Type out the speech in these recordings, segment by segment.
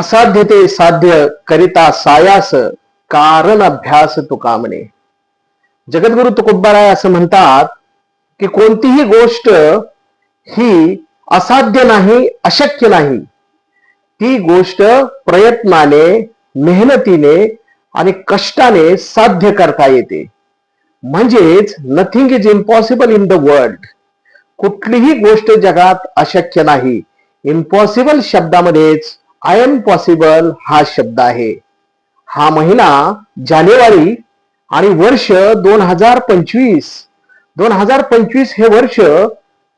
असाध्य ते साध्य करिता सायास कारण अभ्यास तुकामणे जगद्गुरु तुकोबाराय असं म्हणतात की कोणतीही गोष्ट ही असाध्य नाही अशक्य नाही. ती गोष्ट प्रयत्नाने मेहनतीने आणि कष्टाने साध्य करता येते. म्हणजेच nothing is impossible in the world कुठलीही गोष्ट जगात अशक्य नाही. इम्पॉसिबल शब्दामध्येच आय एम पॉसिबल हा शब्द आहे. हा महिना जानेवारी आणि वर्ष दोन हजार पंचवीस. दोन हजार पंचवीस हे वर्ष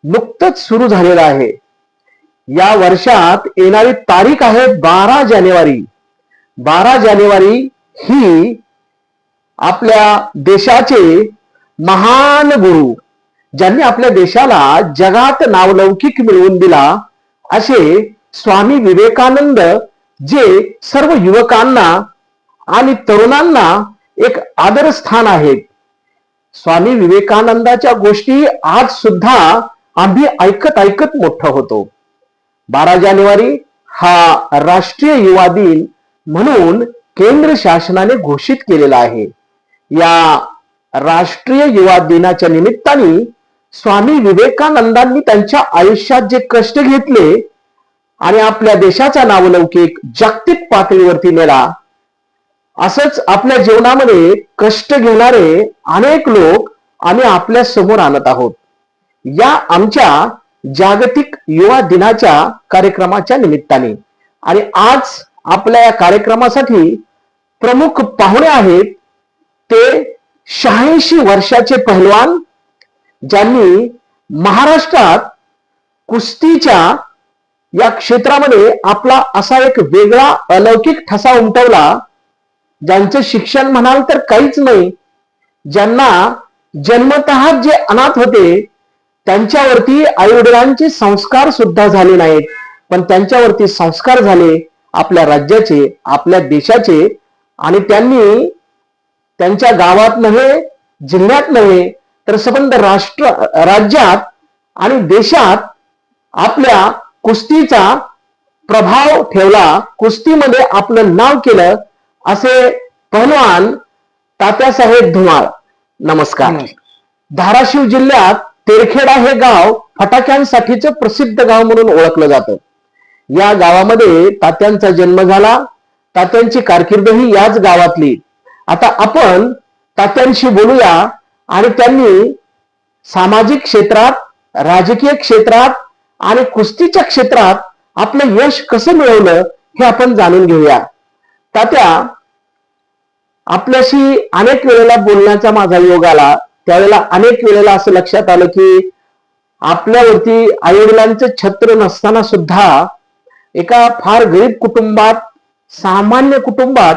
नुकतंच सुरू झालेलं आहे. या वर्षात येणारी तारीख आहे बारा जानेवारी. बारा जानेवारी ही आपल्या देशाचे महान गुरु ज्यांनी आपल्या देशाला जगात नावलौकिक मिळवून दिला असे स्वामी विवेकानंद जे सर्व युवकांना आणि तरुणांना एक आदरस्थान आहेत. स्वामी विवेकानंदाच्या गोष्टी आज सुद्धा आम्ही ऐकत ऐकत मोठं होतो. बारा जानेवारी हा राष्ट्रीय युवा दिन म्हणून केंद्र शासनाने घोषित केलेला आहे. या राष्ट्रीय युवा दिनाच्या निमित्ताने स्वामी विवेकानंदांनी त्यांच्या आयुष्यात जे कष्ट घेतले आणि आपल्या देशाचा नावलौकिक जागतिक पातळीवरती नेला असंच आपल्या जीवनामध्ये कष्ट घेणारे अनेक लोक आम्ही आपल्यासमोर आणत आहोत. या आमच्या जागतिक युवा दिनाच्या कार्यक्रमाच्या निमित्ताने. आणि आज आपल्या या कार्यक्रमासाठी प्रमुख पाहुणे आहेत ते शहाऐंशी वर्षाचे पहलवान ज्यांनी महाराष्ट्रात कुस्तीच्या या क्षेत्रामध्ये आपला असा एक वेगळा अलौकिक ठसा उमटवला ज्यांचं शिक्षण म्हणाल तर काहीच नाही ज्यांना जन्मतः जे अनाथ होते त्यांच्यावरती आई वडिलांचे संस्कार सुद्धा झाले नाहीत. पण त्यांच्यावरती संस्कार झाले आपल्या राज्याचे आपल्या देशाचे आणि त्यांनी त्यांच्या गावात नव्हे जिल्ह्यात नव्हे तर संबंध राष्ट्र राज्यात आणि देशात आपल्या कुस्तीचा प्रभाव ठेवला कुस्तीमध्ये आपलं नाव केलं असे पहलवान तात्यासाहेब धुमाळ. नमस्कार. धाराशिव जिल्ह्यात तेरखेडा हे गाव फटाक्यांसाठीचं प्रसिद्ध गाव म्हणून ओळखलं जातं. या गावामध्ये तात्यांचा जन्म झाला तात्यांची कारकीर्द ही याच गावातली. आता आपण तात्यांशी बोलूया आणि त्यांनी सामाजिक क्षेत्रात राजकीय क्षेत्रात आणि कुस्तीच्या क्षेत्रात आपलं यश कसं मिळवलं हे आपण जाणून घेऊया. तात्या आपल्याशी अनेक वेळेला बोलण्याचा माझा योग आला. त्यावेळेला अनेक वेळेला असं लक्षात आलं की आपल्यावरती आईवडिलांचं छत्र नसताना सुद्धा एका फार गरीब कुटुंबात सामान्य कुटुंबात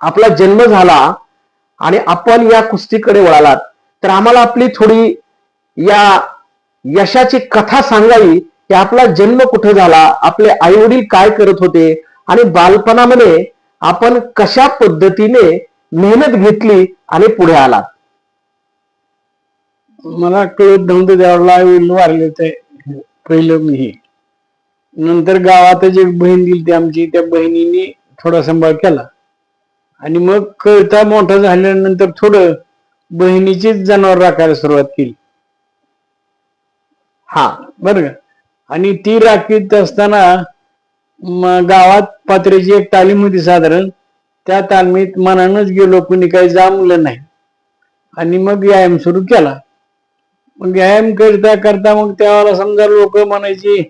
आपला जन्म झाला आणि आपण या कुस्तीकडे वळालात. तर आम्हाला आपली थोडी या यशाची कथा सांगावी की आपला जन्म कुठे झाला आपले आई वडील काय करत होते आणि बालपणामध्ये आपण कशा पद्धतीने मेहनत घेतली आणि पुढे आला मला कळत नव्हतं त्यावेळेला आई वडील वारले ते पहिलं मी नंतर गावातच एक बहीण दिली ती आमची. त्या बहिणीने थोडा सांभाळ केला. आणि मग कळता मोठा झाल्यानंतर थोडं बहिणीचीच जनावर राखायला सुरुवात केली. हा बरं का? आणि ती राखीत असताना गावात पात्रेची एक तालीम होती साधारण. त्या तालमीत मनानच गेलो कुणी काही जामलं नाही. आणि मग व्यायाम सुरू केला. मग व्यायाम करता करता मग त्यावेळेला समजा लोक म्हणायची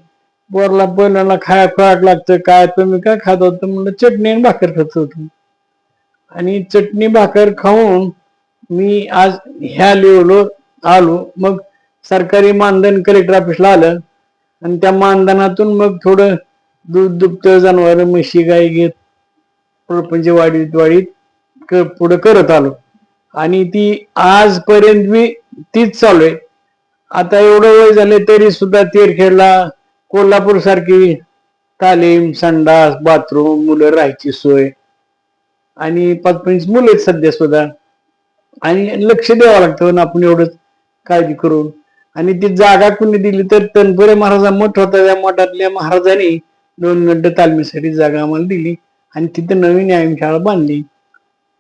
पोरला बैलाला खाया खोराक लागतं काय तुम्ही काय खात होतं? म्हणलं चटणी आणि भाकर खात होतो. आणि चटणी भाकर खाऊन मी आज ह्या लेवलो आलो. मग सरकारी मानधन कलेक्टर ऑफिसला आलं. आणि त्या मानधनातून मग थोडं दूध दुभत जनावर म्हशी गाई घेत प्रपंच वाढीत वाढीत पुढं करत आलो. आणि ती आजपर्यंत मी तीच चालू आहे. आता एवढं वय झाले तरी सुद्धा तेरखेडला कोल्हापूर सारखी तालीम संडास बाथरूम मुलं राहायची सोय. आणि पाच पंच मुलं आहेत सध्या सुद्धा. आणि लक्ष द्यावं लागतं आपण एवढंच काळजी करून. आणि ती जागा कुणी दिली तर तनपुरे महाराजा मठ होता त्या मठातल्या महाराजांनी दोन गड्ड तालमीसाठी जागा आम्हाला दिली आणि तिथं नवीन व्यायामशाळा बांधली.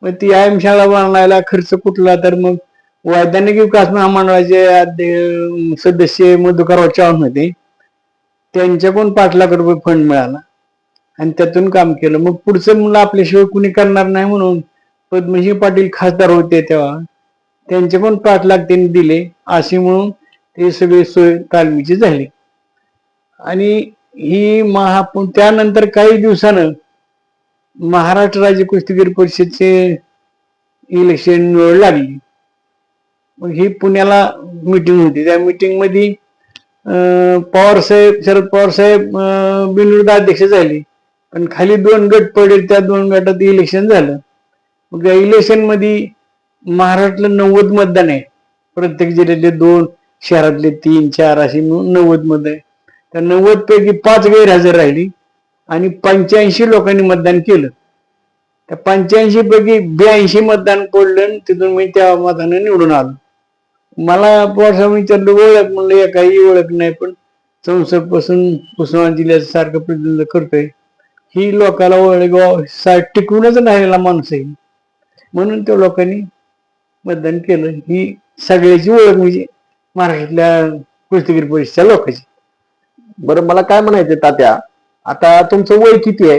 मग ती व्यायामशाळा बांधायला खर्च कुठला तर मग वैज्ञानिक विकास महामंडळाचे सदस्य मधुकरराव चव्हाण होते. त्यांच्याकडून पाच लाख रुपये फंड मिळाला. आणि त्यातून काम केलं. मग पुढचं मुलं आपल्याशिवाय कुणी करणार नाही म्हणून पद्मश्री पाटील खासदार होते तेव्हा. त्यांचे पण पाच लाख त्यांनी दिले. असे म्हणून ते सगळे सोय तालमीची झाली. आणि ही महा त्यानंतर काही दिवसानं महाराष्ट्र राज्य कुस्तीगीर परिषदचे इलेक्शन निवड लागली. मग ही पुण्याला मीटिंग होती. त्या मिटिंगमध्ये पवार साहेब शरद पवार साहेब अं, बिनविरोध अध्यक्ष झाले. पण खाली दोन गट पडले त्या दोन गटात इलेक्शन झालं. मग या इलेक्शनमध्ये महाराष्ट्राला नव्वद मतदान आहे. प्रत्येक जिल्ह्यातले दोन शहरातले तीन चार असे मिळून नव्वद मत आहे त्या नव्वद पैकी पाच गैरहजर राहिली आणि पंच्याऐंशी लोकांनी मतदान केलं. त्या पंच्याऐंशी पैकी ब्याऐंशी मतदान पडलं आणि तिथून मी त्या मताने निवडून आलो. मला पवारसाहेब विचारलं ओळख म्हणलं या काही ओळख नाही पण संसदपासून उस्मान जिल्ह्याचं सारखं प्रतिनिधित्व करतोय. ही लोकाला ओळख सा- टिकूनच राहिलेला माणूस आहे. म्हणून त्या लोकांनी मतदान केलं. ही सगळ्याची ओळख म्हणजे महाराष्ट्रातल्या कुस्तीगीर परिषदेच्या लोकांची. बरं मला काय म्हणायचं तात्या? आता तुमचं वय किती आहे?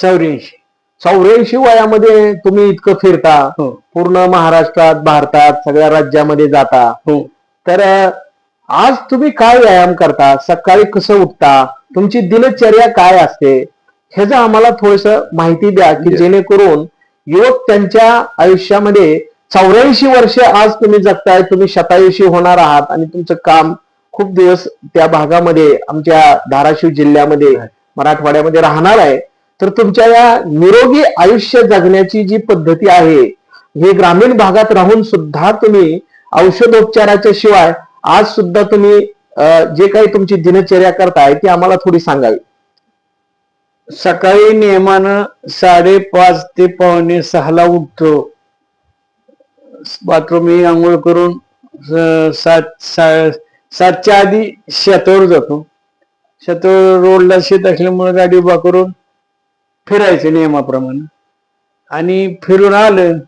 चौऱ्याऐंशी. चौऱ्याऐंशी वयामध्ये तुम्ही इतकं फिरता हो. पूर्ण महाराष्ट्रात भारतात सगळ्या राज्यामध्ये जाता. हो. तर आज तुम्ही काय व्यायाम करता? सकाळी कसं उठता? तुमची दिनचर्या काय असते? ह्याचं आम्हाला थोडस माहिती द्या की जेणेकरून युवक त्यांच्या आयुष्यामध्ये चौऱ्याऐंशी वर्ष आज तुम्ही जगताय तुम्ही शतायुषी होणार आहात आणि तुमचं काम खूप दिवस त्या भागामध्ये आमच्या धाराशिव जिल्ह्यामध्ये मराठवाड्यामध्ये राहणार आहे. तर तुमच्या या निरोगी आयुष्य जगण्याची जी पद्धती आहे हे ग्रामीण भागात राहून सुद्धा तुम्ही औषधोपचाराच्या शिवाय आज सुद्धा तुम्ही जे काही तुमची दिनचर्या करताय ती आम्हाला थोडी सांगावी. सकाळी नियमानं साडेपाच ते पावणे सहाला उठतो. बाथरूम आंघोळ करून सात सा- सातच्या आधी शेतावर जातो. शेतावर रोडला शेत असल्यामुळे गाडी उभा करून फिरायचं नियमाप्रमाणे. आणि फिरून आलं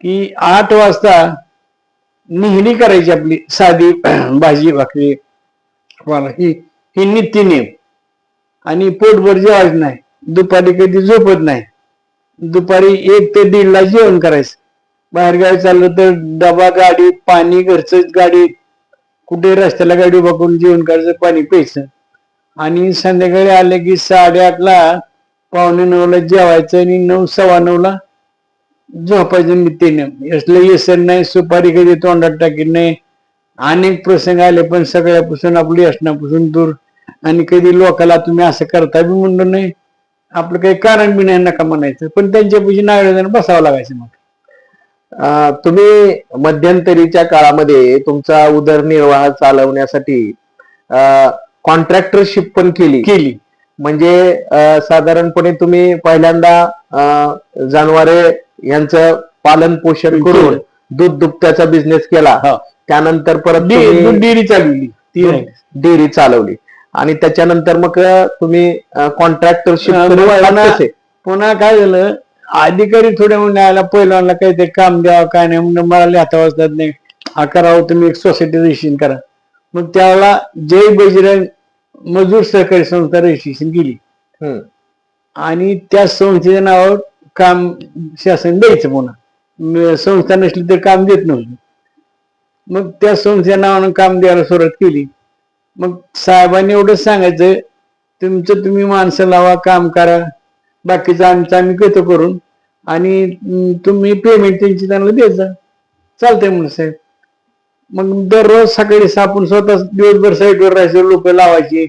की आठ वाजता निहणी करायची आपली साधी भाजी भाकरी ही ही नित्य नियम. आणि पोटभर जेवायचं नाही. दुपारी कधी झोपत नाही. दुपारी एक ते दीडला जेवण करायचं. बाहेर गावी चाललं तर डबा गाडी पाणी घरच गाडी. कुठे रस्त्याला गाडी उभा करून जेवण करायचं पाणी प्यायचं. आणि संध्याकाळी आले की साडेआठला पावणे नऊला जेवायचं आणि नऊ सव्वा नऊला झोपायचं नित्यने. असलं येसन नाही सुपारी कधी तोंडात टाकीत नाही. अनेक प्रसंग आले पण सगळ्यापासून आपली असण्यापासून दूर. आणि कधी लोकाला तुम्ही असं करता बी म्हणलं नाही. आपलं काही कारण बी नाही नका म्हणायचं. पण त्यांच्यापाशी नागरिकांना बसावं लागायचं मग. तुम्ही मध्यंतरीच्या काळामध्ये तुमचा उदरनिर्वाह चालवण्यासाठी कॉन्ट्रॅक्टरशिप पण केली. केली. म्हणजे साधारणपणे तुम्ही पहिल्यांदा जनावरे यांचं पालन पोषण करून. दूध दुभत्याचा बिझनेस केला. त्यानंतर परत डेअरी चालवली. डेअरी चालवली. आणि त्याच्यानंतर मग तुम्ही कॉन्ट्रॅक्टरशिप पुन्हा काय झालं? अधिकारी थोडे म्हणले आला पहिल्यांदा काहीतरी काम द्यावं काय नाही म्हणून मला लिहिता वाचतात नाही. हा करावं तुम्ही एक सोसायटी रजिस्ट्रेशन करा. मग त्यावेळेला जय बजरंग मजूर सहकारी संस्था रजिस्ट्रेशन केली. आणि त्या संस्थेच्या नावावर काम शासन द्यायचं पुन्हा संस्था नसली तर काम देत नव्हतं. मग त्या संस्थेच्या नावानं काम द्यायला सुरुवात केली. मग साहेबांनी एवढंच सांगायचं तुमचं तुम्ही माणसं लावा काम करा. बाकीचं आमचं आम्ही घेतो करून. आणि तुम्ही पेमेंट त्यांची त्यांना द्यायचं चालतंय म्हणून साहेब. मग दररोज सकाळी आपण स्वतः दिवसभर साईडवर राहायचं लोक लावायची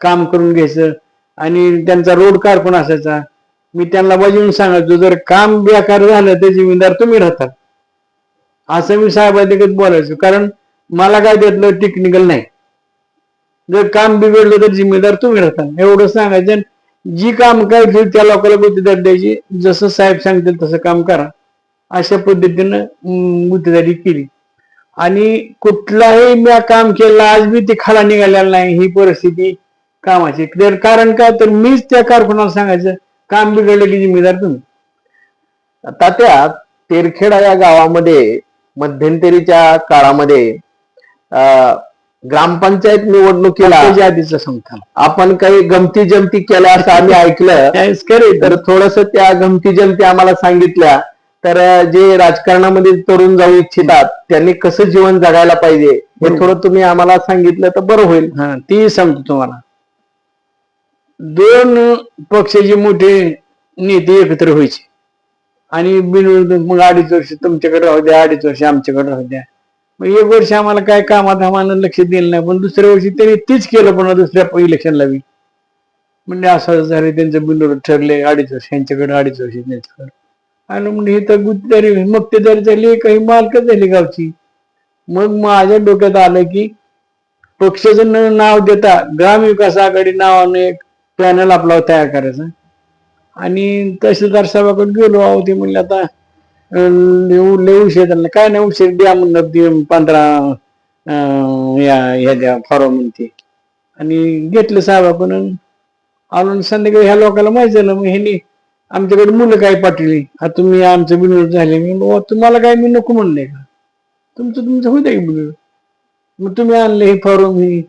काम करून घ्यायचं. आणि त्यांचा रोड कारकून असायचा. मी त्यांना बाजून सांगायचो जर काम बेकार झालं तर जिम्मेदार तुम्ही राहतात असं मी साहेबांदेखत बोलायचो. कारण मला काय त्यातलं टेक्निकल नाही. जर काम बिघडलं तर जिम्मेदार तुम्ही राहता. एवढं सांगायचं आणि जी काम करायची त्या लोकांना गुत्तेदार द्यायची. जसं साहेब सांगतील तसं काम करा. अशा पद्धतीनं अं, गुत्तेदारी केली. आणि कुठलाही मी काम केलं आज मी ते खाला निघालेला नाही. ही परिस्थिती कामाची. तर कारण काय? तर मीच त्या कारखान्याला सांगायचं काम बिघडलं की जिम्मेदार तुम्ही. तात्या तेरखेडा या गावामध्ये मध्यंतरीच्या काळामध्ये अं, ग्रामपंचायत निवडणुकीला आधीचा सांगता आपण काही गमती जमती केल्या असं आम्ही ऐकलं तर थोडस त्या गमती जमती आम्हाला सांगितल्या तर जे राजकारणामध्ये तरुण जाऊ इच्छितात त्यांनी कसं जीवन जगायला पाहिजे हे. थोडं तुम्ही आम्हाला सांगितलं तर बरं होईल. हा ती सांगतो तुम्हाला. दोन पक्षाचे मोठे नेते एकत्र व्हायचे. आणि बिनविरोध मग अडीच वर्ष तुमच्याकडे राहू द्या अडीच वर्ष आमच्याकडे राहू द्या. मग एक वर्ष आम्हाला काय कामात आम्हाला लक्ष दिलं नाही पण दुसऱ्या वर्षी त्यांनी तीच केलं पण दुसऱ्या इलेक्शनला बी. म्हणजे असं झाले त्यांचं बिनविरोध ठरले अडीच वर्ष यांच्याकडे अडीच वर्ष त्यांच्याकडे. आणि म्हणजे हे तर गुत्तेदारी मक्तेदारी झाली काही मालकच झाली गावची. मग माझ्या डोक्यात आलं की पक्षाचं न- नाव देता ग्रामविकास आघाडी नावाने एक पॅनल आपला तयार करायचा. आणि तहसीलदार साहेबाकडे गेलो आहो ते म्हणले आता अं, उशीर काय नाही उशीर द्या म्हणलं ते पंधरा या ह्या द्या फॉर्म म्हणते आणि घेतलं साहेबाकडून आलो संध्याकाळी ह्या लोकांना माहिती झालं मग ह्यानी आमच्याकडे मुलं काय पाठवली? हा तुम्ही आमचं विनोद झाले. मी तुम्हाला काय मी नको म्हणले का? तुमचं तुमचं होऊ द्या की मग तुम्ही आणले हे फॉर्म मी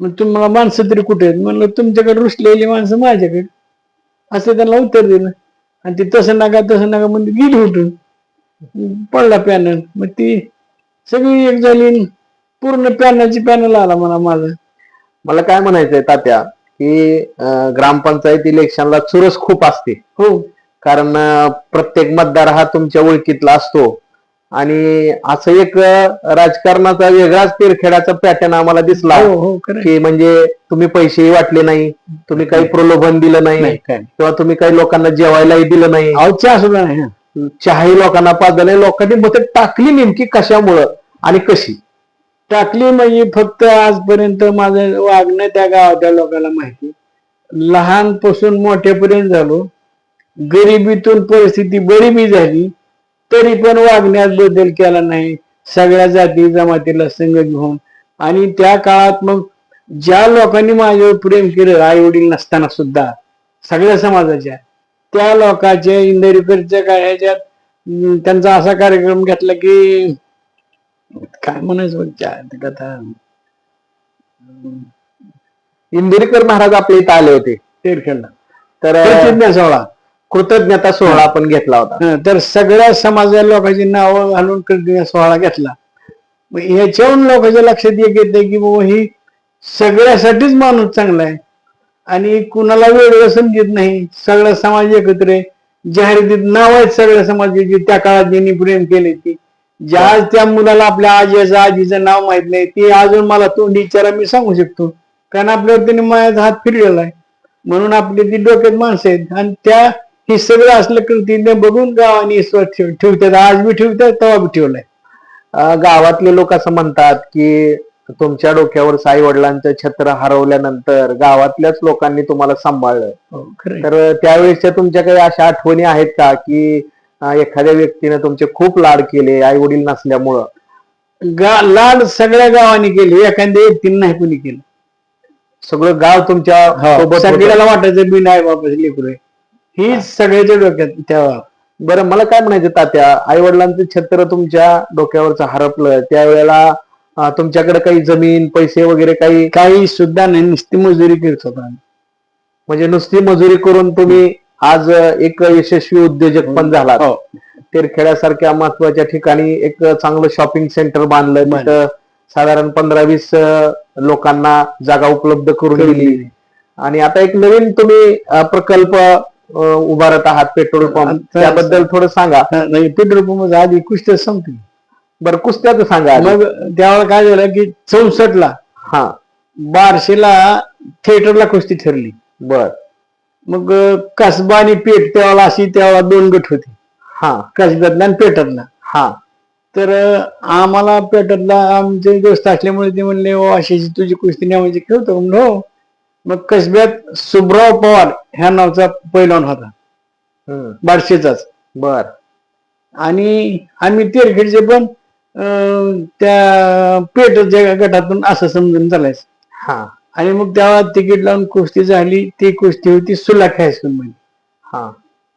मग तुम्हाला माणसं तरी कुठे आहेत? म्हणलं तुमच्याकडे रुसलेली माणसं माझ्याकडे. असं त्यांना उत्तर दिलं. आणि ते तसं नका तसं नका म्हणजे गेली उठून. पडला पॅनल मग ती सगळी एक झाली पूर्ण पॅनलची पॅनल आला मला माझा. मला काय म्हणायचंय तात्या की अं, ग्रामपंचायत इलेक्शनला चुरस खूप असते. हो. कारण अं, प्रत्येक मतदार हा तुमच्या ओळखीतला असतो. आणि असं एक अं, राजकारणाचा वेगळाच तेरखेडाचा पॅटर्न आम्हाला दिसला. हो हो खरं. की म्हणजे तुम्ही पैसेही वाटले नाही तुम्ही काही प्रलोभन दिलं नाही नाही काय. किंवा तुम्ही काही लोकांना जेवायलाही दिलं नाही. अहो चहा सुद्धा नाही हं. चहाही लोकांना पाच झाले लोकांनी मत टाकली नेमकी कशामुळं आणि कशी? टाकली म्हणजे फक्त आजपर्यंत माझं वागणं त्या गावाच्या लोकांना माहिती. लहानपासून मोठ्यापर्यंत झालो. गरिबीतून परिस्थिती बरीबी झाली तरी पण वागण्यात बदल केला नाही. सगळ्या जाती जमातीला संघ घेऊन. आणि त्या काळात मग ज्या लोकांनी माझ्यावर प्रेम केलं आई वडील नसताना सुद्धा सगळ्या समाजाच्या त्या लोकांच्या इंदरीकरच्या काय ह्याच्यात त्यांचा असा कार्यक्रम घेतला की काय म्हणायचं कथा. इंदिरीकर महाराज आपल्या इथं आले होते. तेरखेडला. तर अं, प्रतिज्ञा सोहळा. कृतज्ञता सोहळा आपण घेतला होता. तर सगळ्या समाजा लोकांची नावं घालून प्रतिज्ञा सोहळा घेतला. मग ह्याच्यावरून लोकांच्या लक्षात एक येते की बाबा ही सगळ्यासाठीच माणूस चांगला आहे. आणि कुणाला वेगळं समजत नाही. सगळा समाज एकत्र आहे. जाहिरातीत नाव आहेत सगळ्या समाजाची. त्या काळात ज्यांनी प्रेम केले ती. ज्या त्या मुलाला आपल्या आजीचं आजीचं नाव माहीत नाही ते अजून मला तोंडी विचारा मी सांगू शकतो. कारण आपल्यावर त्यांनी माझ्या हात फिरलेला आहे. म्हणून आपली ती डोक्यात माणसं आहेत. आणि त्या हे सगळं असलं कृतीने बघून गावाने ठेवतात. आज बी ठेवतात तेव्हा बी ठेवलाय. गावातले लोक असं म्हणतात की तुमच्या डोक्यावर साई वडिलांचं छत्र हरवल्यानंतर गावातल्याच लोकांनी तुम्हाला सांभाळलं. हो. तर त्यावेळेसच्या तुमच्या काही अशा आठवणी आहेत का की एखाद्या व्यक्तीने तुमचे खूप लाड केले आई वडील नसल्यामुळं? गा लाड सगळ्या गावाने केले एखाद्या व्यक्तीने नाही कोणी केलं. सगळं गाव तुमच्या होतं. सगळ्याला वाटायचं मी नाही बापाचं लेकरू ही सगळ्याच्या डोक्यात तेव्हा बरं मला काय म्हणायचं तात्या? आई वडिलांचं छत्र तुमच्या डोक्यावरचं हरपलं त्यावेळेला तुमच्याकडे काही जमीन पैसे वगैरे काही काही सुद्धा नाही नुसती मजुरी करत होता. म्हणजे नुसती मजुरी करून तुम्ही आज एक यशस्वी उद्योजक पण झालात हो. तेरखेड्यासारख्या महत्त्वाच्या ठिकाणी एक चांगलं शॉपिंग सेंटर बांधलं. तिथं साधारण पंधरा वीस लोकांना जागा उपलब्ध करून दिली. आणि आता एक नवीन तुम्ही प्रकल्प उभारत आहात पेट्रोल पंप त्याबद्दल थोडं सांगा नाही पेट्रोल पंप आधी कुस्त्या सांगतो बरं कुस्त्याचं सांगा आधी. मग त्यावेळेला काय झालं की चौसष्ट ला हा. बारशेला थिएटरला कुस्ती ठरली. बर. मग अं, कसबा आणि पेठ त्यावेळेला अशी त्यावेळेला दोन गट होते. हा. कसब्यातला आणि पेठातला. हा. तर अं, आम्हाला पेठातला आमचे दोस्त असल्यामुळे ते म्हणले ओ अशी अशी तुझी कुस्ती न्यावायची खेळतो म्हणलं हो. मग कसब्यात सुभराव पवार ह्या नावचा पैलवान होता. हम्म, बारशेचाच. बर. आणि आम्ही तेरखेडचे पण त्या पेठच्या गटातून असं समजून चालायचं. हा. आणि मग तेव्हा तिकीट लावून कुस्ती झाली ती कुस्ती होती सुलाखी हायस्कूल मध्ये हा.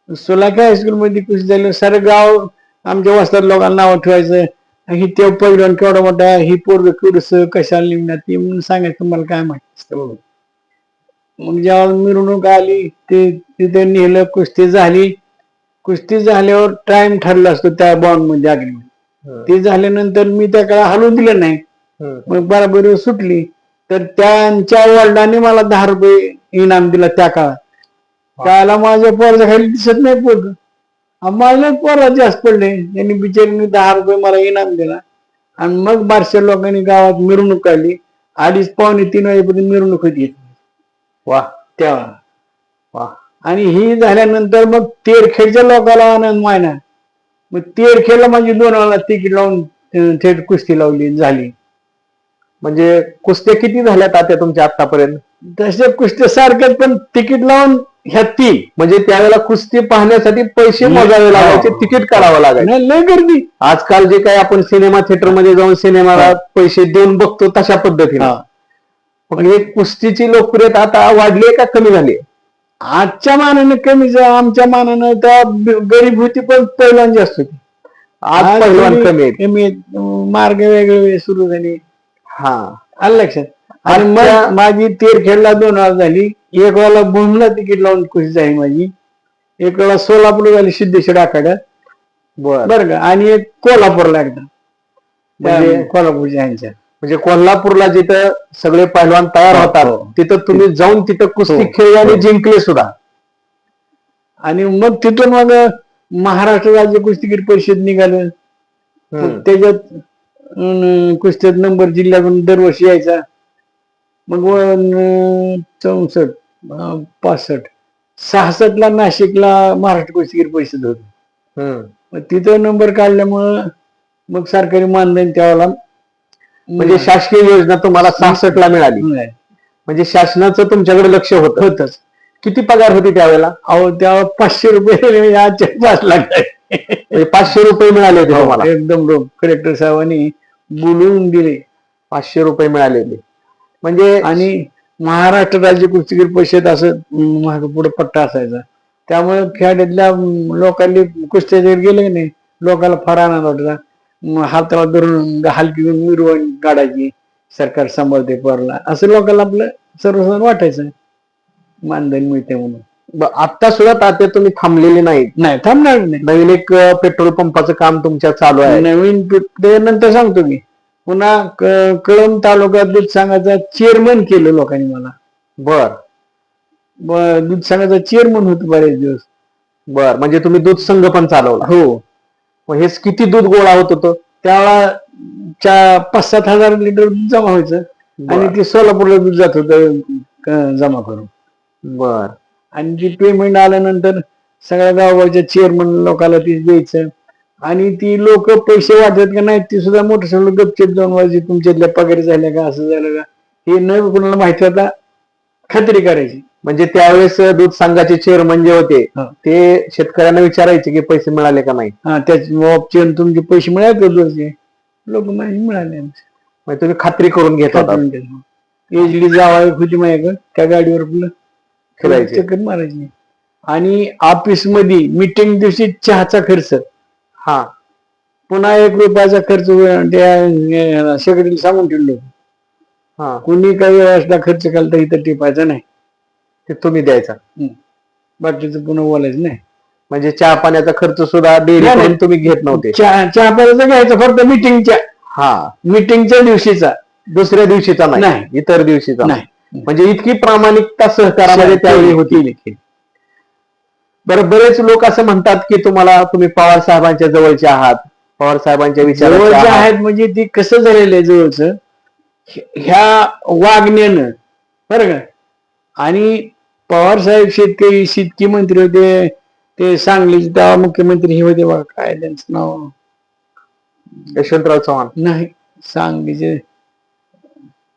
सोलाकी हायस्कूल मध्ये कुस्ती झाली सारं गाव आमच्या वस्तात लोकांना नाव ठेवायचं ही ते पहिलवान केवढा मोठा ही पोरग कुरस कशाला निघणार ती म्हणून सांगायचं तुम्हाला काय माहिती? म्हणून. मग जेव्हा मिरवणूक आली ते तिथे नेलं कुस्ती झाली. कुस्ती झाल्यावर टाइम ठरला असतो त्या बॉन्डमध्ये हम्म. ते झाल्यानंतर मी त्या काळा हलवून दिलं नाही. मग बराबरी सुटली. तर त्यांच्या वडिलांनी मला दहा रुपये इनाम दिला त्या काळात. त्याला माझ्या पोराच्या खाली दिसत नाही पोट माझ्या पोरा जास्त पडले. त्यांनी बिचारीने दहा रुपये मला इनाम दिला. आणि मग बारशे लोकांनी गावात मिरवणूक काढली. अडीच पावणे तीन वाजेपर्यंत मिरवणूक होती. वा. तेव्हा. वा. आणि ही झाल्यानंतर मग तेरखेडच्या लोकांना आनंद मायना. मग तेरखेडला माझी दोन वेळा तिकीट लावून थेट कुस्ती लावली झाली. म्हणजे कुस्त्या किती झाल्यात आता तुमच्या आतापर्यंत तसे कुस्त्या सारख्याच पण तिकीट लावून ह्या तीन म्हणजे त्यावेळेला कुस्ती पाहण्यासाठी पैसे मोजावे लागायचे हो. तिकीट काढावं लागायचं. नाही, लय गर्दी. आजकाल जे काही आपण सिनेमा थिएटरमध्ये जाऊन सिनेमाला पैसे देऊन बघतो तशा पद्धतीने. कुस्तीची लोकप्रियता आता वाढली का कमी झाली आजच्या मानाने कमी जा- आमच्या मानानं त्या गरीब होती पण पहिलवान जास्त होती आज पहिलवान कमी आहेत. कमी मार्ग वेगळे सुरू झाले. हा. आलं लक्षात? आणि मग माझी तेर खेळला दोन वेळा झाली. एक वेळेला भूमला तिकीट लावून खुशी झाली माझी. एक वेळा सोलापूर झाली सिद्धेश्वर आखाड्यात बर. बरं का? आणि एक कोल्हापूरला एकदा. म्हणजे- कोल्हापूरच्या यांच्या म्हणजे कोल्हापूरला जिथं सगळे पैलवान तयार हो, होतात हो. तिथं तुम्ही जाऊन तिथं कुस्ती हो, खेळली आणि हो. जिंकले सुद्धा. आणि मग तिथून मग महाराष्ट्र राज्य कुस्तीगीर परिषद निघालं. त्याच्यात अं, कुस्त्यात नंबर जिल्ह्यातून दरवर्षी यायचा. मग चौसष्ट पासष्ट सहासष्ट ला नाशिकला महाराष्ट्र कुस्तीगीर परिषद होती. तिथं नंबर काढल्यामुळं मग सरकारी मानधन त्यावेळेला म्हणजे शासकीय योजना तुम्हाला सहासष्ट ला मिळाली. म्हणजे शासनाचं तुमच्याकडे लक्ष होतं. होतच. किती पगार होती त्यावेळेला? अहो त्यावेळेला पाचशे रुपये पाच लाख म्हणजे पाचशे रुपये मिळाले होते तुम्हाला? एकदम रोग कलेक्टर साहेबांनी बोलून दिले. पाचशे रुपये मिळाले होते. म्हणजे आणि महाराष्ट्र राज्य कुस्तीगीर परिषद असं पुढे पट्टा असायचा. त्यामुळे खेड्यातल्या लोकांनी कुस्त्या गेले नाही लोकांना फार आनंद म, हाताला धरून हलकी घेऊन मिरवण काढायची सरकार सांभाळते पोरला. असं लोकांना आपलं सर्वसाधारण वाटायचं. मानधन मिळते म्हणून. आता सुद्धा तात्या तुम्ही थांबलेले नाहीत. नाही थांबणार नाही. नवीन एक पेट्रोल पंपाचं काम तुमच्या चालू आहे. नवीन ते नंतर सांगतो मी. पुन्हा क- कळंब तालुक्यात दूध संघाचा चेअरमन केलं लोकांनी मला. बर. दूध संघाचा चेअरमन होतो बरेच दिवस. बर म्हणजे तुम्ही दूध संघ पण चालवला. हो. मग हे किती दूध गोळा होत होतं? त्यावेळा चा पाच सात हजार लिटर दूध जमा व्हायचं. आणि ते सोलापूरला दूध जात होतं जमा करून. बर. आणि ती पेमेंट आल्यानंतर सगळ्या गावाच्या चेअरमन लोकांना ती द्यायचं. आणि ती लोक पैसे वाटतात का नाही ती सुद्धा मोटरसायकल गपचेप जाऊन वाजली तुमच्यातल्या पगारी झाल्या का? असं झालं का? हे न कुणाला माहिती होता खात्री करायची. म्हणजे त्यावेळेस दूध संघाचे चेअरमन जे होते हा. ते शेतकऱ्यांना विचारायचे की पैसे मिळाले का नाही. हा त्याचे तुमचे पैसे मिळाले का लोक माझे मिळाले म्हणजे तुम्ही खात्री करून घेत होता. एजडी जावा होती माझ्याकडे त्या गाडीवर आपलं फिरायचे. चक्कर मारायची. आणि ऑफिसमध्ये मिटिंग दिवशी चहाचा खर्च. हा. पुन्हा एक रुपयाचा खर्च त्या सेक्रेटरी सांगून ठेवलो. हा. कोणी काही असला खर्च केला तर इथं टिपायचा नाही. ते तुम्ही द्यायचा. बाकीचं पुन्हा बोलायचं नाही. म्हणजे चहा पाण्याचा खर्च सुद्धा डेअरी. तुम्ही घेत नव्हते. चहा चहा प्यायचा घ्यायचं फक्त मिटिंगच्या हा. मिटिंगच्या दिवशीचा. दुसऱ्या दिवशीचा नाही. इतर दिवशीचा नाही. म्हणजे इतकी प्रामाणिकता सहकारामध्ये त्यावेळी होती. बरं बरेच लोक असं म्हणतात की तुम्हाला तुम्ही पवार साहेबांच्या जवळचे आहात. पवार साहेबांच्या विचाराचे जवळचे आहात. आहेत म्हणजे ती कसं झालेलं आहे जवळच? ह्या वागण्यानं. बरं का? आणि पवार साहेब शेतकरी शेतकी मंत्री होते. ते सांगलीचे तेव्हा मुख्यमंत्री हे होते बघा काय त्यांचं नाव. यशवंतराव चव्हाण. नाही सांगलीचे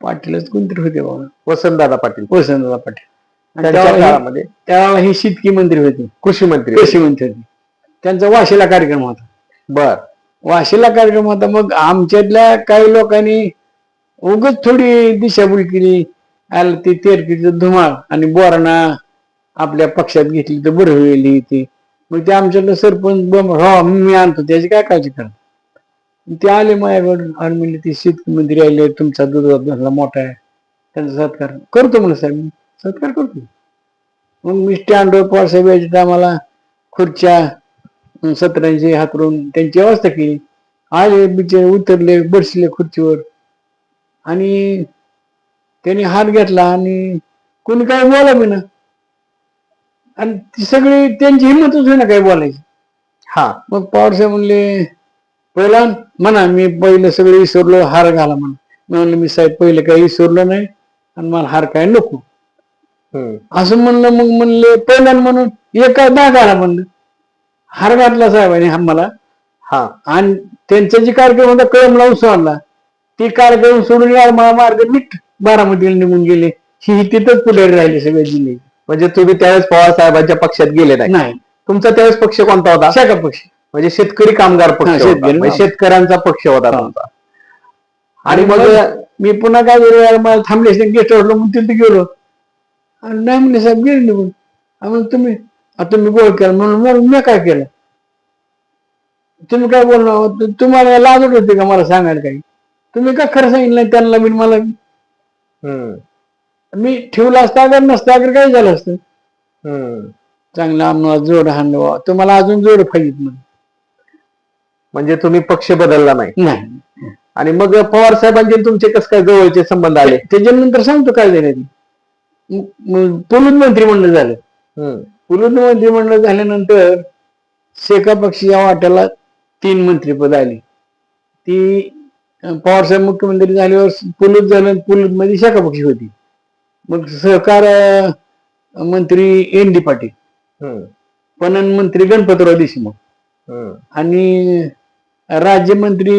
पाटीलच कोणतरी होते बघा. वसंतदादा पाटील. वसंतदादा पाटील. आणि त्यांच्या तेव्हा हे- काळामध्ये? तेव्हा हे शेतकी मंत्री होते. कृषी मंत्री कृषी मंत्री होते. त्यांचा वाशीला कार्यक्रम होता. बर. वाशीला कार्यक्रम होता. मग आमच्यातल्या काही लोकांनी उगच थोडी दिशाभूल केली. आलं ती तेरकीचं धुमाळ आणि बोरणा आपल्या पक्षात घेतली तर बरं होईल ते. मग ते आमच्याकडे सरपंच हो मी आणतो त्याची काय काळजी करा. ते आले माझ्याकडून आणि म्हणले ते शेतकरी मंत्री आले तुमचा दूध धंदा मोठा आहे. त्यांचा सत्कार करतो म्हणलं साहेब मी. सत्कार करतो. मग मी स्टँडवर पवार याच्या टायमाला खुर्च्या सत्रांचे हातरून त्यांची अवस्था केली. आले बिचारे उतरले बसले खुर्चीवर. आणि त्यांनी हात घेतला आणि कोणी काय बोला मी ना. आणि ती सगळी त्यांची हिंमतच होईना काही बोलायची. हा. मग पवार साहेब म्हणले पहिला म्हणा मी पहिलं सगळं विसरलो हार घाला म्हणा. मी म्हणलं मी साहेब पहिलं काही विसरलो नाही आणि मला हार काय नको. असं म्हणलं मग म्हणले पहिला म्हणून एका दहा घाला म्हणलं हार घातला साहेबांनी हा मला हा. आणि त्यांचा जे कार्यक्रम होता कळम लावून सोडला ते कार्यक्रम सोडून यार मला मार्ग नीट बारामतीला निघून गेले. ही तिथंच पुढे राहिले सगळे जिल्हे म्हणजे तुम्ही त्यावेळेस पवार साहेबांच्या पक्षात गेले नाही. तुमचा त्यावेळेस पक्ष कोणता होता? शाखा पक्ष. म्हणजे शेतकरी कामगार पक्ष म्हणजे शेतकऱ्यांचा पक्ष होता. तुमचा. आणि मग मी पुन्हा काय यार मला थांबले गेस्ट हाऊसला मग तिथे गेलो. आणि नाही म्हणले साहेब गेले निघून. तुम्ही आता तुम्ही गोळ केला म्हणून म्हणून मी काय केलं? तुम्ही काय बोलणार तुम्हाला लाजत होते का मला सांगायला काही? तुम्ही का खरं सांगितलं नाही त्यांना मी मला? हम्म. मी ठेवला असता अगर नसता अगर काय झालं असतं. चांगलं आम्हाला जोड हाणलं तुम्हाला अजून जोड म्हणून म्हणजे तुम्ही पक्ष बदलला नाही. नाही. आणि मग पवार साहेबांचे तुमचे कस काय जवळचे संबंध आले? त्याच्यानंतर सांगतो काय झालं पोलीस मंत्रिमंडळ झालं. पोलीस मंत्रिमंडळ झाल्यानंतर शेका पक्षी या वाट्याला तीन मंत्रीपद आली. ती पवारसाहेब मुख्यमंत्री झाल्यावर पोलीस झालं पोलीसमध्ये शेका पक्षी होती. मग सहकार मंत्री एन डी पाटील. पणन मंत्री गणपतराव देशमुख. आणि राज्यमंत्री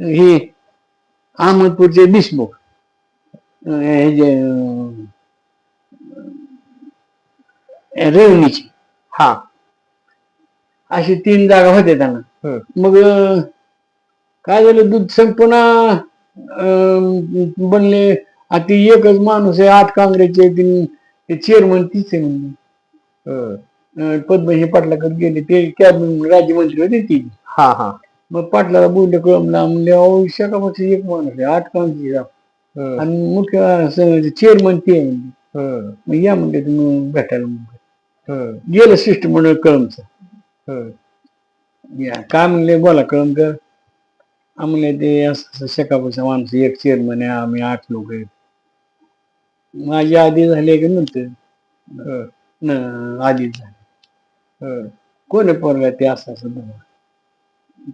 हे अहमदपूरचे देशमुख. हे जे रेवणीचे. हा. अशी तीन जागा होत्या त्यांना. मग काय झालं? दूध अं, बनले. आता एकच माणूस आहे आठ काँग्रेसचे चेअरमन तीच आहे म्हणजे पद्मश्री पाटलाकडे गेले. ते कॅबिनेट राज्यमंत्री होते ती. हा हा. मग पाटलाला बोलले कळमला. म्हणले विशाखापक्षी एक माणूस आहे आठ काँग्रेस. आणि मुख्य चेअरमन ते आहे. मग या म्हणले तुम्ही भेटायला हम्म. गेलं शिष्टमंडळ कळमचं. काय म्हणले बोला कळमकर. आम्हाला ते असं शेकापचा माणूस एक चेअरमन आहे आम्ही आठ लोक आहेत. माझी आधी झाली की नंतर. न आधी झाली. कोण आहे पोरगा ते असं असं बघा.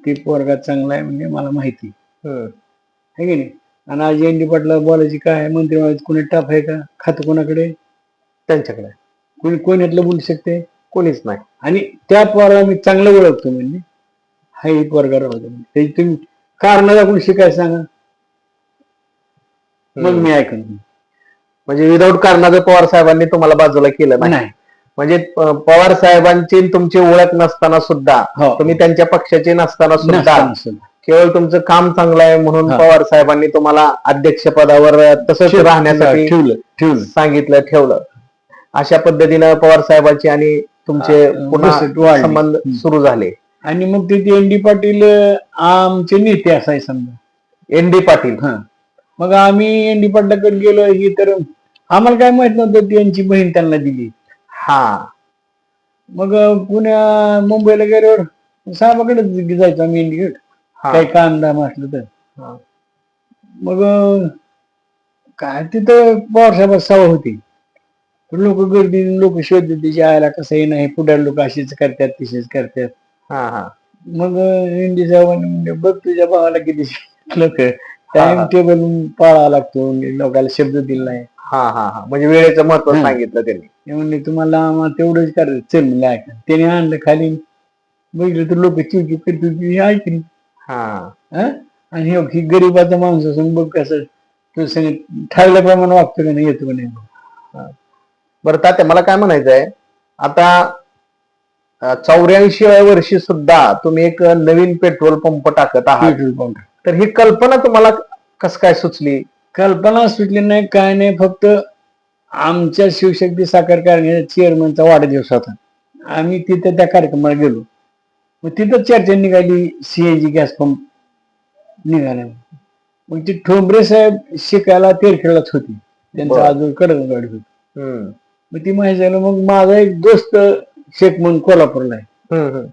ते पोरगा चांगला आहे म्हणजे मला माहिती. आहे. की नाही? आणि आज एन डी पाटला बोलायची काय आहे? मंत्रिमंडळात कोणी टाप आहे का? खातं कोणाकडे? त्यांच्याकडे. कोणी कोण यातलं बोलू शकते? कोणीच नाही. आणि त्या पोराला मी चांगलं ओळखतो म्हणजे. हा ही पोरगा राहतो. म्हणजे. तुम्ही कारण दाखवून शिकायला सांगा? मग मी ऐकन म्हणजे विदाऊट कारणाचं पवार साहेबांनी तुम्हाला बाजूला केलं नाही. म्हणजे पवार साहेबांची तुमची ओळख नसताना सुद्धा हो. तुम्ही त्यांच्या पक्षाचे नसताना सुद्धा. केवळ तुमचं काम चांगलं आहे म्हणून हा. पवार साहेबांनी तुम्हाला अध्यक्ष पदावर तसंच राहण्यासाठी ठेवलं. ठेवलं. सांगितलं ठेवलं. अशा पद्धतीनं पवार साहेबांची आणि तुमचे हा, पुन्हा बस वाढली. संबंध. सुरू झाले. आणि मग तिथे एन डी पाटील आमचे नेते असाय समजा. N D Patil. हा. मग आम्ही एन डी पाटलाकडे गेलो की तर आम्हाला काय माहीत नव्हतं त्यांची बहीण त्यांना दिली. हा. मग पुण्या मुंबईला गेल्यावर साहेबाकडे जायचो आम्ही हा. काही कांदा असलं तर. हा. मग काय तिथं पवार साहेब सभा होती. लोक गर्दी लोक शोधत तिच्या आयला कसंही नाही पुढे लोक अशीच करतात तशीच करतात. हा हा. मग इंडी साहेबांनी म्हणले बघ तुझ्या भावाला किती लोक. टाइम टेबल पाळावा लागतो लोकांना शब्द दिला नाही. हा हा हा. म्हणजे वेळेचं महत्त्व. सांगितलं त्यांनी. ते म्हणले तुम्हाला आम्हाला तेवढंच करायचं चल म्हणले ऐका. त्याने आणलं खाली. बघितलं तर लोक चिवची करत होती ऐकली हा. हा? आणि हे ही गरीबाचा माणूस असून बघ कसं तू सांग ठरल्याप्रमाणे वागतो का नाही येतो का नाही. बरं तात्या मला काय म्हणायचं आहे आता चौऱ्याऐंशी वर्षी सुद्धा तुम्ही एक नवीन पेट्रोल पंप टाकत आहात. Petrol pump. तर ही कल्पना तुम्हाला कस काय सुचली? कल्पना सुटली नाही काय नाही फक्त आमच्या शिवशक्ती साखर कारखान्याच्या चेअरमनचा वाढदिवस होता. आम्ही तिथं त्या कार्यक्रमाला गेलो. मग तिथं चर्चा निघाली सीएनजी गॅस पंप निघाला मग ती ठोंबरे साहेब शिकायला तेरखेळात होती. त्यांचा. अजून कडक गाडी होती. मग ती माहिती झालं मग माझा एक दोस्त शेख म्हणून कोल्हापूरला आहे.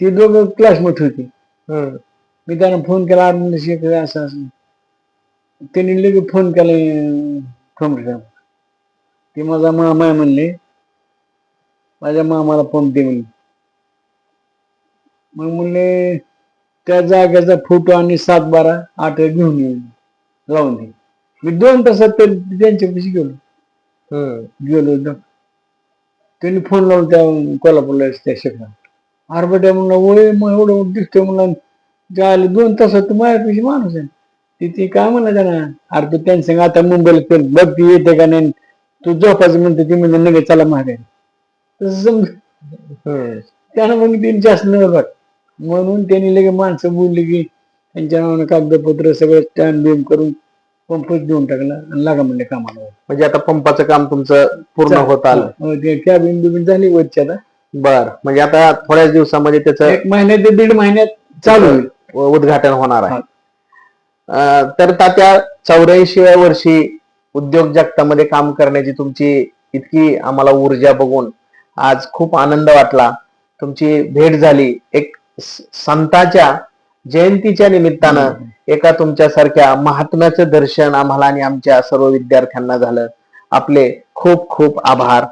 ती दोघं क्लासमेट होती. मी त्यांना फोन केला म्हणलं शेख असं असं. त्यांनी लगेच फोन केला ठोंबरे ते माझा मामा आहे म्हणले. माझ्या मामाला पंप दे म्हणले मग म्हणले त्या जागेचा फोटो आणि सात बारा आठ घेऊन येईल लावून दे. मी दोन तासात त्यांच्यापाशी गेलो. गेलो त्यांनी फोन लावून त्या कोल्हापूरला त्या शेखला आरबट्या म्हणला वय मग एवढं दिसतोय म्हणला. जायला दोन तासात तर माझ्यापाशी माणूस आहे. ती ती काय म्हणला त्यांना? अरे तू त्यांच्या संग आता मुंबईला बघ ती येते का नाही. तू झोपायचं म्हणते ती म्हणजे नगे चला मागे तसं समज हम्म. त्यानं मग तिने जास्त बघ म्हणून त्यांनी लगे माणसं बोलली की त्यांच्या नावानं कागदपत्र सगळं स्टॅम्प बिम करून पंपच देऊन टाकला आणि लागा म्हणले कामाला. म्हणजे आता पंपाचं काम तुमचं पूर्ण होत आलं. हो, ते कॅबिन बिबिन झाली वरची आता. बर म्हणजे आता थोड्याच दिवसामध्ये त्याचं एक महिन्यात ते दीड महिन्यात चालू होईल. उद्घाटन होणार आहे. अं, तर तात्या चौऱ्याऐंशीव्या वर्षी उद्योग जगतामध्ये काम करण्याची तुमची इतकी आम्हाला ऊर्जा बघून आज खूप आनंद वाटला. तुमची भेट झाली. एक स- संताच्या जयंतीच्या निमित्तानं एका तुमच्यासारख्या महात्म्याचं दर्शन आम्हाला आणि आमच्या सर्व विद्यार्थ्यांना झालं. आपले खूप खूप आभार.